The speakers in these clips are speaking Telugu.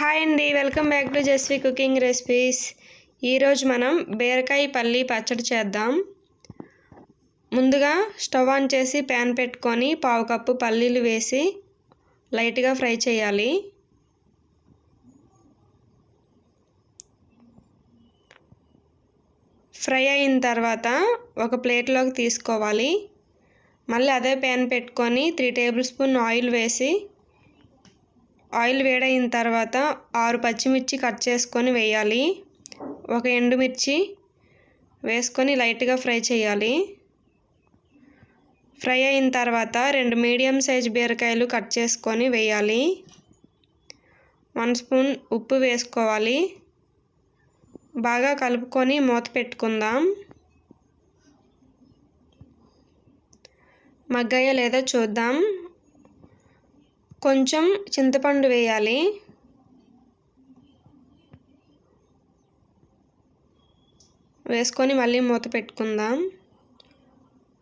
హాయ్ అండి welcome back to Jesvi cooking recipes. ఈరోజు మనం బీరకాయ పల్లి పచ్చడి చేద్దాం. ముందుగా స్టవ్ ఆన్ చేసి ప్యాన్ పెట్టుకొని పావు కప్పు పల్లీలు వేసి లైట్గా ఫ్రై చేయాలి. ఫ్రై అయిన తర్వాత ఒక ప్లేట్లోకి తీసుకోవాలి. మళ్ళీ అదే ప్యాన్ పెట్టుకొని త్రీ టేబుల్ స్పూన్ ఆయిల్ వేసి ఆయిల్ వేడైన తర్వాత ఆరు పచ్చిమిర్చి కట్ చేసుకొని వేయాలి. ఒక ఎండుమిర్చి వేసుకొని లైట్గా ఫ్రై చేయాలి. ఫ్రై అయిన తర్వాత రెండు మీడియం సైజ్ బీరకాయలు కట్ చేసుకొని వేయాలి. వన్ స్పూన్ ఉప్పు వేసుకోవాలి. బాగా కలుపుకొని మూత పెట్టుకుందాం. మగ్గాయ లేదా చూద్దాం. కొంచెం చింతపండు వేయాలి. వేసుకొని మళ్ళీ మూత పెట్టుకుందాం.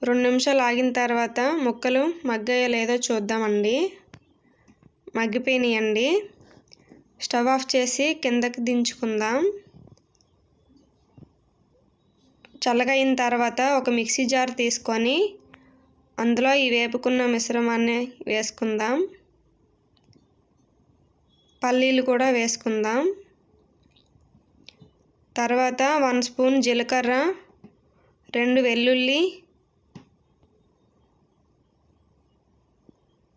రెండు నిమిషాలు ఆగిన తర్వాత ముక్కలు మగ్గాయో లేదో చూద్దామండి. మగ్గిపోయినాయండి. స్టవ్ ఆఫ్ చేసి కిందకి దించుకుందాం. చల్లగా అయిన తర్వాత ఒక మిక్సీ జార్ తీసుకొని అందులో ఈ వేపుకున్న మిశ్రమాన్ని వేసుకుందాం. పల్లీలు కూడా వేసుకుందాం. తర్వాత వన్ స్పూన్ జీలకర్ర రెండు వెల్లుల్లి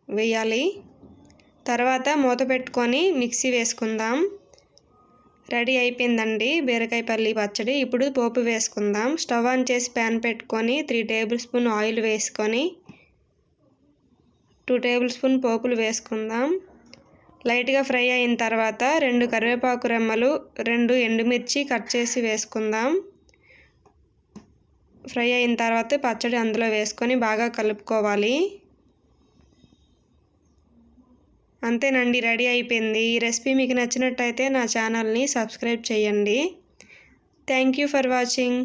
వేయాలి. తర్వాత మూత పెట్టుకొని మిక్సీ వేసుకుందాం. రెడీ అయిపోయిందండి బీరకాయ పల్లి పచ్చడి. ఇప్పుడు పోపు వేసుకుందాం. స్టవ్ ఆన్ చేసి ప్యాన్ పెట్టుకొని త్రీ టేబుల్ స్పూన్ ఆయిల్ వేసుకొని టూ టేబుల్ స్పూన్ పోపులు వేసుకుందాం. లైట్గా ఫ్రై అయిన తర్వాత రెండు కరివేపాకు రెమ్మలు రెండు ఎండుమిర్చి కట్ చేసి వేసుకుందాం. ఫ్రై అయిన తర్వాత పచ్చడి అందులో వేసుకొని బాగా కలుపుకోవాలి. అంతేనండి రెడీ అయిపోయింది. ఈ రెసిపీ మీకు నచ్చినట్టయితే నా ఛానల్ని సబ్స్క్రైబ్ చేయండి. Thank you for watching.